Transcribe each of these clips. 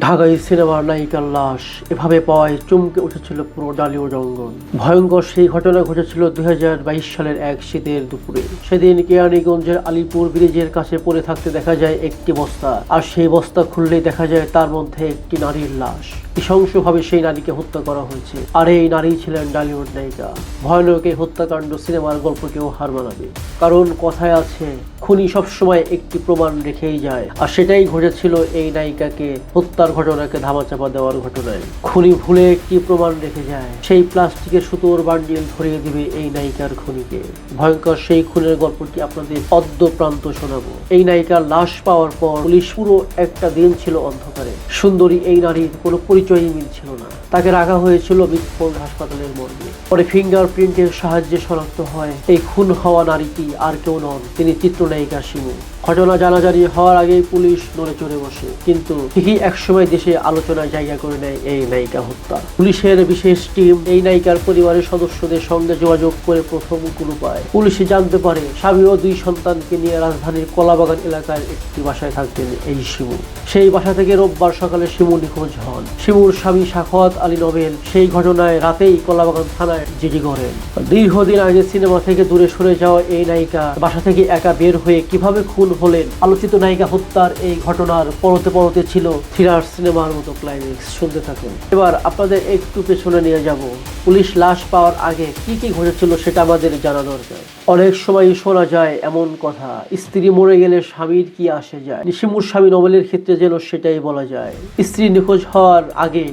ঢাকাই সিনেমার নায়িকার লাশ এভাবে পাওয়ায় চমকে উঠেছিল পুরো ডালিউড অঙ্গন ভয়ঙ্কর সেই ঘটনা ঘটেছিল দু হাজার বাইশ সালের এক শীতের দুপুরে। সেদিন কেরানীগঞ্জের আলিপুর ব্রিজের কাছে পড়ে থাকতে দেখা যায় একটি বস্তা। আর সেই বস্তা খুললেই দেখা যায় তার মধ্যে একটি নারীর লাশ। নৃশংসভাবে সেই নারীকে হত্যা করা হয়েছে। আর এই নারী ছিলেন ডালিউড নায়িকা। ভয়ানক এই হত্যাকাণ্ড সিনেমার গল্পকেও হার মানাবে। কারণ কথায় আছে, খুনি সবসময় একটি প্রমাণ রেখেই যায়। আর সেটাই ঘটেছিল এই নায়িকাকে হত্যার ঘটনাকে ধামাচাপা দেওয়ার ঘটনায় খুনি ভুলে কি প্রমাণ রেখে যায়? সেই প্লাস্টিকের সুতোর বান্ডিল ধরিয়ে দিবে এই নায়িকার খুনিকে। ভয়ঙ্কর সেই খুনের গল্পটি আপনাদের অদ্য প্রান্ত শোনাবো। এই নায়িকার লাশ পাওয়ার পর পুলিশ পুরো একটা দিন ছিল অন্ধকারে। সুন্দরী এই নারীর কোনো পরিচয়ই মিলছিল না। তাকে রাখা হয়েছিল মিটফোর্ড হাসপাতালের মর্গে। পরে ফিঙ্গারপ্রিন্টের সাহায্যে শনাক্ত হয়, এই খুন হওয়া নারীটি আর কেউ নন, তিনি চিত্রনায়িকা শিমু। ঘটনা জানাজানি হওয়ার আগেই পুলিশ নড়ে চড়ে বসে, কিন্তু ঠিকই একসময় দেশে আলোচনায় জায়গা করে নেয় এই নায়িকা হত্যা। পুলিশের বিশেষ টিম এই নায়িকার পরিবারের সদস্যদের সঙ্গে যোগাযোগ করে প্রথম কুলু পায় পুলিশ জানতে পারে, স্বামী ও দুই সন্তানকে নিয়ে রাজধানীর কলাবাগান এলাকার একটি বাসায় থাকতেন এই শিমু। সেই বাসা থেকে রোববার সকালে শিমু নিখোঁজ হন। শিমুর স্বামী সাখওয়াত আলী নোবেল সেই ঘটনায় রাতেই কলাবাগান থানায় জিডি করেন দীর্ঘদিন আগে সিনেমা থেকে দূরে সরে যাওয়া এই নায়িকা, বাসা থেকে একা বের হয়ে কীভাবে খুন হলেন, আলোচিত নায়িকা হত্যার এই ঘটনার পরতে পরতে ছিল থ্রিলার সিনেমার মতো ক্লাইম্যাক্স শুনতে থাকুন। এবার আপনাদের একটু পেছনে নিয়ে যাব। পুলিশ লাশ পাওয়ার আগে কি কি ঘটেছিল সেটা আমাদের জানা দরকার। অনেক সময় শোনা যায় এমন কথা, স্ত্রী মরে গেলে স্বামীর কি আসে যায়? নিশিমুর স্বামী নোবেলের ক্ষেত্রে যেন সেটাই বলা যায়। স্ত্রী নিখোঁজ হওয়ার আগে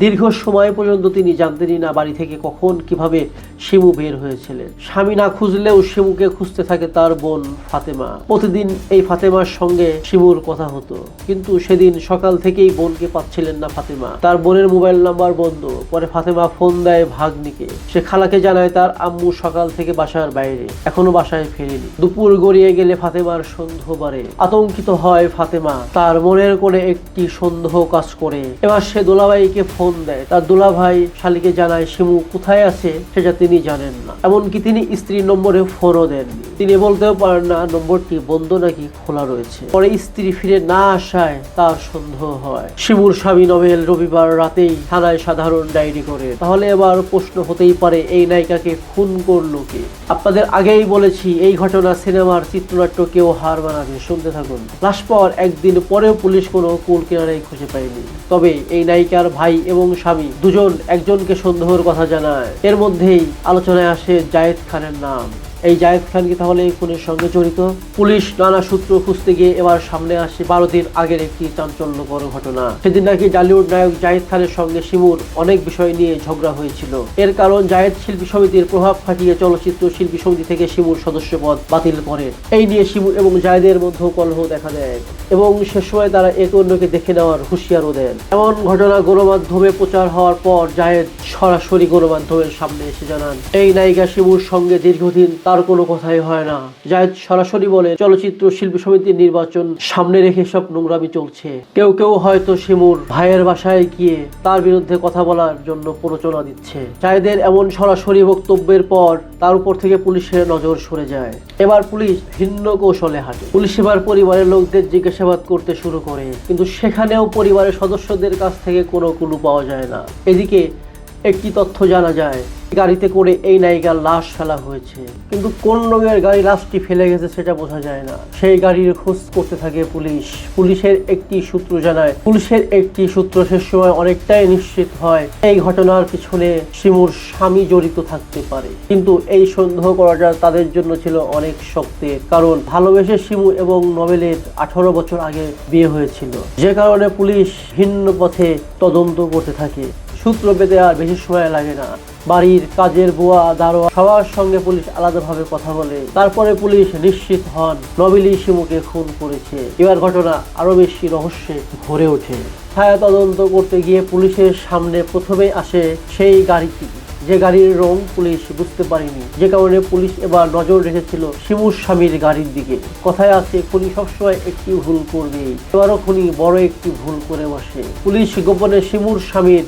দীর্ঘ সময় পর্যন্ত তিনি জানতেনই না বাড়ি থেকে কখন কীভাবে শিমু বের হয়েছিলেন। স্বামী না খুঁজলেও শিমুকে খুঁজতে থাকে তার বোন ফাতেমা। প্রতিদিন এই ফাতেমার সঙ্গে শিমুর কথা হতো। কিন্তু সেদিন সকাল থেকেই বোনকে পাচ্ছিলেন না ফাতেমা। তার বোনের মোবাইল নাম্বার বন্ধ। পরে ফাতেমা ফোন দেয় ভাগ্নিকে। সে খালাকে জানায় তার আম্মু সকাল থেকে বাসার বাইরে, এখনও বাসায় ফেরেনি। দুপুর গড়িয়ে গেলে ফাতেমার সন্দেহ বাড়ে আতঙ্কিত হয় ফাতেমা। তার মনের কোণে একটি সন্দেহ কাজ করে। এবার সে দোলাবাইকে ফোন দেয়। তার দোলাভাই শালিকে জানায়, শিমু, কোথায় আছে সেটা তিনি জানেন না। এমনকি তিনি স্ত্রীর নম্বরে ফোনও দেননি। তিনি বলতেও পারেন না, নম্বরটি বন্ধ নাকি খোলা রয়েছে। পরে স্ত্রী ফিরে না আসায় তার সন্দেহ হয়। শিমুর স্বামী নভেল রবিবার রাতেই থানায় সাধারণ ডায়েরি করে। তাহলে এবার প্রশ্ন হতেই পারে, এই নায়িকাকে খুন করল কে? আপনাদের আগেই বলেছি, এই ঘটনা সিনেমার চিত্রনাট্য কেউ হার মানাবে। শুনতে থাকুন। লাশ পাওয়ার একদিন পরেও পুলিশ কোনো কুল কিনারাই খুঁজে পায়নি। তবে এই নায়িকার ভাই এবং স্বামী দুজন একজনকে সন্দেহের কথা জানায়। এর মধ্যেই আলোচনায় আসে জায়েদ খানের নাম। এই জায়েদ খান কি তাহলে খুনের সঙ্গে জড়িত? পুলিশ নানা সূত্র খুঁজতে গিয়ে এবার সামনে আসে বারো দিন আগের একটি চাঞ্চল্যকর ঘটনা। সেদিন নাকি ডালিউড নায়ক জায়েদ খানের সঙ্গে শিমুর অনেক বিষয় নিয়ে ঝগড়া হয়েছিল। এর কারণ জায়েদ শিল্পী সমিতির প্রভাব খাটিয়ে চলচ্চিত্র শিল্পী সমিতি থেকে শিমুর সদস্য পদ বাতিল করেন এই নিয়ে শিমু এবং জায়েদের মধ্যেও কলহ দেখা দেয় এবং সে সময় তারা একে অন্যকে দেখে নেওয়ার হুঁশিয়ারও দেন। এমন ঘটনা গণমাধ্যমে প্রচার হওয়ার পর জায়েদ সরাসরি গণমাধ্যমের সামনে এসে জানান, এই নায়িকা শিমুর সঙ্গে দীর্ঘদিন তার কোনো কথাই হয় না। জায়েদ সরাসরি বলে, চলচ্চিত্র শিল্পী সমিতির নির্বাচন সামনে রেখে সব নোংরামি চলছে। কেউ কেউ হয়তো শিমুর ভাইয়ের বাসায় গিয়ে তার বিরুদ্ধে কথা বলার জন্য প্ররোচনা দিচ্ছে। জায়েদের এমন সরাসরি বক্তব্যের পর তার উপর থেকে পুলিশের নজর সরে যায়। এবার পুলিশ ভিন্ন কৌশলে হাঁটে। পুলিশ এবার পরিবারের লোকদের জিজ্ঞাসাবাদ করতে শুরু করে। কিন্তু সেখানেও পরিবারের সদস্যদের কাছ থেকে কোনো কুলু পাওয়া যায় না। এদিকে একটি তথ্য জানা যায়। গাড়িতে করে এই নায়িকার লাশ ফেলা হয়েছে। কিন্তু কোন রঙের গাড়ি লাশটি ফেলে গেছে সেটা বোঝা যায় না। সেই গাড়ির খোঁজ করতে থাকে পুলিশ। পুলিশের একটি সূত্র জানায়, পুলিশের একটি সূত্র শেষ সময় অনেকটাই নিশ্চিত হয়, এই ঘটনার পিছনে শিমুর স্বামী জড়িত থাকতে পারে। কিন্তু এই সন্দেহ করাটা তাদের জন্য ছিল অনেক শক্তের, কারণ ভালোবেসে শিমু এবং নবেলের আঠারো বছর আগে বিয়ে হয়েছিল। যে কারণে পুলিশ ভিন্ন পথে তদন্ত করতে থাকে। সূত্র পেতে আর বেশি সময় লাগে না। বাড়ির কাজের বুয়া, দারোয়া সবার সঙ্গে পুলিশ আলাদাভাবে কথা বলে। তারপরে পুলিশ নিশ্চিত হন নবিলি শিমুকে খুন করেছে। এবার ঘটনা আরও বেশি রহস্যে ভরে ওঠে। ছায়া তদন্ত করতে গিয়ে পুলিশের সামনে প্রথমে আসে সেই গাড়িটি। যে গাড়ির রং পুলিশ বুঝতে পারেনি। যে কারণে পুলিশ এবার নজর রেখেছিল শিমুর স্বামীর গাড়ির দিকে। কথায় আছে, খুনি সবসময় একটি ভুল করবে এবারও খুনি বড় একটি ভুল করে বসে। পুলিশ গোপনে শিমুর স্বামীর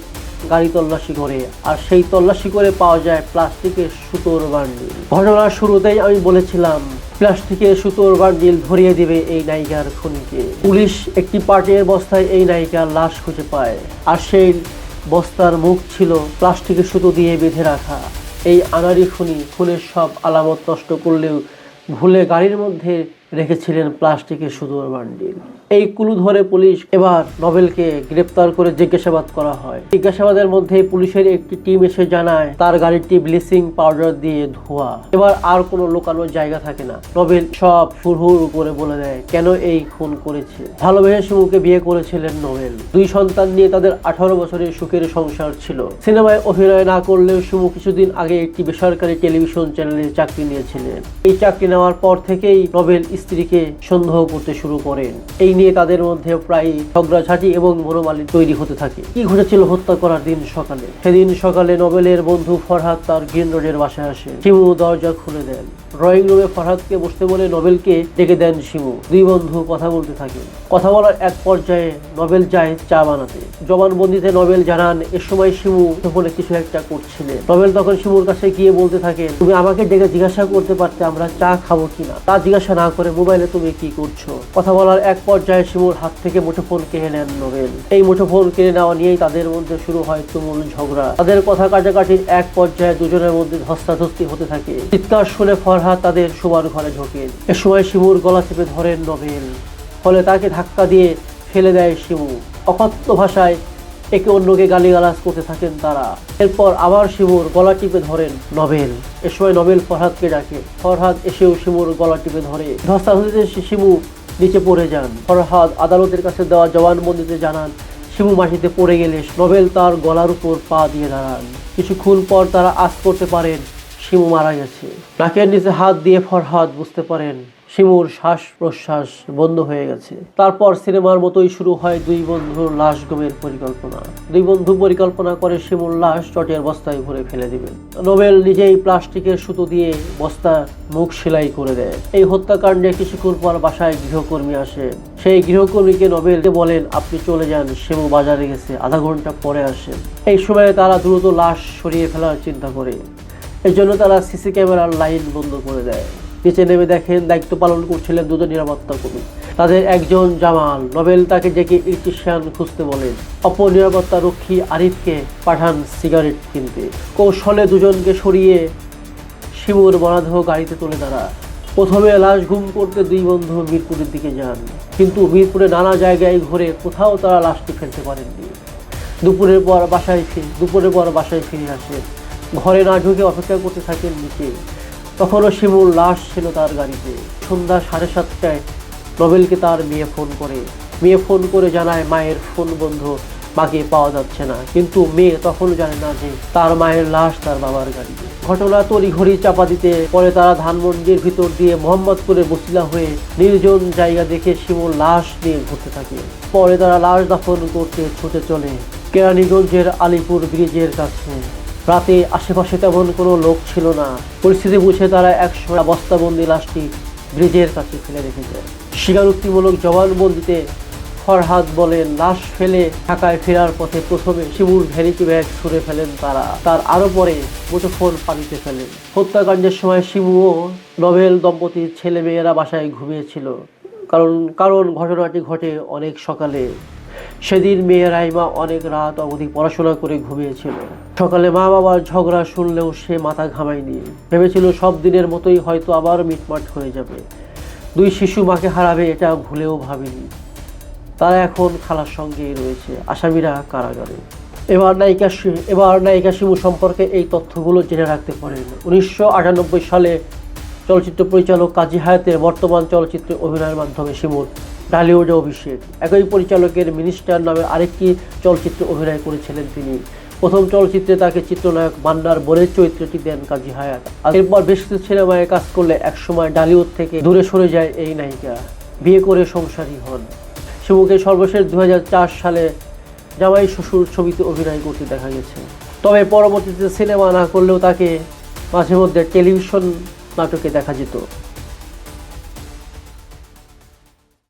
গাড়ি তল্লাশি করে, আর সেই তল্লাশি করে পাওয়া যায় প্লাস্টিকের সুতোর বান্ডিল। ঘটনার শুরুতেই আমি বলেছিলাম, প্লাস্টিকের সুতোর বান্ডিল ধরিয়ে দিবে এই নায়িকার খুনিকে। পুলিশ একটি পার্টির বস্তায় এই নায়িকার লাশ খুঁজে পায়, আর সেই বস্তার মুখ ছিল প্লাস্টিকের সুতো দিয়ে বেঁধে রাখা। এই আনারি খুনি খুনের সব আলামত নষ্ট করলেও ভুলে গাড়ির মধ্যে রেখেছিলেন প্লাস্টিকের সুতোর বান্ডিল। এই কুলু ধরে পুলিশ এবার নভেলকে গ্রেপ্তার করে জিজ্ঞাসাবাদ করা হয়। জিজ্ঞাসাবাদের মধ্যে পুলিশের একটি টিম এসে জানায়, তার গাড়িটি ব্লিচিং পাউডার দিয়ে ধোয়া। এবার আর কোনো লোকানোর জায়গা থাকে না। নভেল সব ফুরহুর উপরে বলে দেয়, কেন এই খুন করেছে? ভালোবেসে শিমুকে বিয়ে করেছিলেন নোবেল দুই সন্তান নিয়ে তাদের আঠারো বছরের সুখের সংসার ছিল। সিনেমায় অভিনয় না করলেও শিমু কিছুদিন আগে একটি বেসরকারি টেলিভিশন চ্যানেলে চাকরি নিয়েছিলেন। এই চাকরি নেওয়ার পর থেকেই নোবেল স্ত্রীকে সন্দেহ করতে শুরু করেন। এই নিয়ে তাদের মধ্যে প্রায় ঝগড়াঝাঁটি এবং মনোমালিন তৈরি হতে থাকে। কি ঘটেছিল হত্যা করার দিন সকালে? সেদিন সকালে নোবেলের বন্ধু ফরহাদ তার গ্রিন রোডের বাসায় আসে। শিমু দরজা খুলে দেন। ড্রয়িং রুমে ফরহাদকে বসতে বলে নোবেলকে ডেকে দেন শিমু। দুই বন্ধু কথা বলতে থাকেন। কথা বলার এক পর্যায়ে নোবেল যায় চা বানাতে। জবানবন্দিতে নোবেল জানান, এ সময় শিমু ফোনে কিছু একটা করছিলেন। নোবেল তখন শিমুর কাছে গিয়ে বলতে থাকেন, তুমি আমাকে ডেকে জিজ্ঞাসা করতে পারতে আমরা চা খাব কিনা? তা জিজ্ঞাসা না করে মোবাইলে তুমি কি করছ? কথা বলার এক পর্যায়ে শিমুর হাত থেকে মুঠোফোন কেড়ে নেন নোবেল। এই মুঠোফোন কেড়ে নেওয়া নিয়েই তাদের মধ্যে শুরু হয় তুমুল ঝগড়া। তাদের কথা কাটাকাটির এক পর্যায়ে দুজনের মধ্যে ধস্তাধস্তি হতে থাকে। চিৎকার শুনে ফরহাদ তাদের শোবার ঘরে ঢোকেন এ সময় শিমুর গলা চেপে ধরেন নোবেল। ফলে তাকে ধাক্কা দিয়ে ফেলে দেয় শিমু। অকথ্য ভাষায় একে অন্যকে গালিগালাজ করতে থাকেন তারা। এরপর আবার শিমুর গলা টিপে ধরেন নবেল। এ সময় নভেল ফরহাদকে ডাকে। ফরহাদ এসেও শিমুর গলা টিপে ধরে। ধস্তাধস্তিতে শিমু নিচে পড়ে যান। ফরহাদ আদালতের কাছে দেওয়া জবানবন্দিতে জানান, শিমু মাটিতে পড়ে গেলে নোবেল তার গলার উপর পা দিয়ে দাঁড়ান। কিছুক্ষণ পর তারা আজ করতে পারেন, শিমু মারা গেছে। নাকের নিচে হাত দিয়ে ফরহাদ বুঝতে পারেন শিমুর শ্বাস প্রশ্বাস বন্ধ হয়ে গেছে। তারপর সিনেমার মতোই শুরু হয় দুই বন্ধুর লাশ গুমের পরিকল্পনা। দুই বন্ধু পরিকল্পনা করে শিমুর লাশ চটের বস্তায় ভরে ফেলে দিবেন। নোবেল নিজেই প্লাস্টিকের সুতো দিয়ে বস্তা মুখ সেলাই করে দেয়। এই হত্যাকাণ্ডে কিছুক্ষণ পর বাসায় গৃহকর্মী আসে। সেই গৃহকর্মীকে নোবেলকে বলেন, আপনি চলে যান, শিমু বাজারে গেছে, আধা ঘণ্টা পরে আসেন। এই সময়ে তারা দ্রুত লাশ সরিয়ে ফেলার চিন্তা করে। এই জন্য তারা সিসি ক্যামেরার লাইন বন্ধ করে দেয়। নিচে নেমে দেখেন, দায়িত্ব পালন করছিলেন দুজন নিরাপত্তা কর্মী। তাদের একজন জামাল। নোবেল তাকে ডেকে ইলেকট্রিশিয়ান খুঁজতে বলেন। অপর নিরাপত্তা রক্ষী আরিফকে পাঠান সিগারেট কিনতে। কৌশলে দুজনকে সরিয়ে শিমুর মরাদেহ গাড়িতে তুলে তারা। প্রথমে লাশ গুম করতে দুই বন্ধু মিরপুরের দিকে যান। কিন্তু মিরপুরে নানা জায়গায় ঘুরে কোথাও তারা লাশটি ফেলতে পারেননি। দুপুরের পর বাসায় ফিরে দুপুরের পর বাসায় ফিরে আসেন। ঘরে না ঢুকে অপেক্ষা করতে থাকেন নিচে তখনও শিমুর লাশ ছিল তার গাড়িতে। সন্ধ্যা সাড়ে সাতটায় নবেলকে তার মেয়ে ফোন করে। মেয়ে ফোন করে জানায়, মায়ের ফোন বন্ধ, মাকে পাওয়া যাচ্ছে না। কিন্তু মেয়ে তখনও জানে না যে তার মায়ের লাশ তার বাবার গাড়িতে। ঘটনা তড়িঘড়ি চাপা দিতে পরে তারা ধানমন্ডির ভিতর দিয়ে মোহাম্মদপুরে বসিলা হয়ে নির্জন জায়গা দেখে শিমুর লাশ নিয়ে ঘুরতে থাকে। পরে তারা লাশ দাফন করতে ছুটে চলে কেরানীগঞ্জের আলিপুর ব্রিজের কাছে। রাতে আশেপাশে তেমন কোনো লোক ছিল না। পরিস্থিতি বুঝে তারা একসময় বস্তাবন্দি লাশটি ব্রিজের কাছে ফেলে রেখে যায় স্বীকারোক্তিমূলক জবানবন্দিতে ফরহাদ বলেন, লাশ ফেলে ঢাকায় ফেরার পথে প্রথমে শিবুর ভ্যানিটি ব্যাগ ছুঁড়ে ফেলেন তারা। তার আরও পরে মুঠোফোন পানিতে ফেলেন। হত্যাকাণ্ডের সময় শিবু ও নভেল দম্পতির ছেলে মেয়েরা বাসায় ঘুমিয়েছিল। কারণ কারণ ঘটনাটি ঘটে অনেক সকালে। সেদিন মেয়ে রাইমা অনেক রাত অবধি পড়াশোনা করে ঘুমিয়েছিল। সকালে মা বাবার ঝগড়া শুনলেও সে মাথা ঘামায়নি। ভেবেছিল সব দিনের মতোই হয়তো আবার মিটমাট হয়ে যাবে। দুই শিশু মাকে হারাবে এটা ভুলেও ভাবেনি। তারা এখন খালার সঙ্গেই রয়েছে, আসামিরা কারাগারে। এবার নায়িকা এবার নায়িকা শিমু সম্পর্কে এই তথ্যগুলো জেনে রাখতে পারেন। উনিশশো আটানব্বই সালে চলচ্চিত্র পরিচালক কাজী হায়াতের বর্তমান চলচ্চিত্রে অভিনয়ের মাধ্যমে শিমুর ঢালিউডে অভিষেক। একই পরিচালকের মিনিস্টার নামে আরেকটি চলচ্চিত্রে অভিনয় করেছিলেন তিনি। প্রথম চলচ্চিত্রে তাকে চিত্রনায়ক মান্নার বোনের চরিত্রটি দেন কাজী হায়াত। এরপর বেশ কিছু সিনেমায় কাজ করলে একসময় ডালিউড থেকে দূরে সরে যায় এই নায়িকা। বিয়ে করে সংসারী হন। শিবুকে সর্বশেষ দু হাজার চার সালে জামাই শ্বশুর ছবিতে অভিনয় করতে দেখা গেছে। তবে পরবর্তীতে সিনেমা না করলেও তাকে মাঝে মধ্যে টেলিভিশন নাটকে দেখা যেত।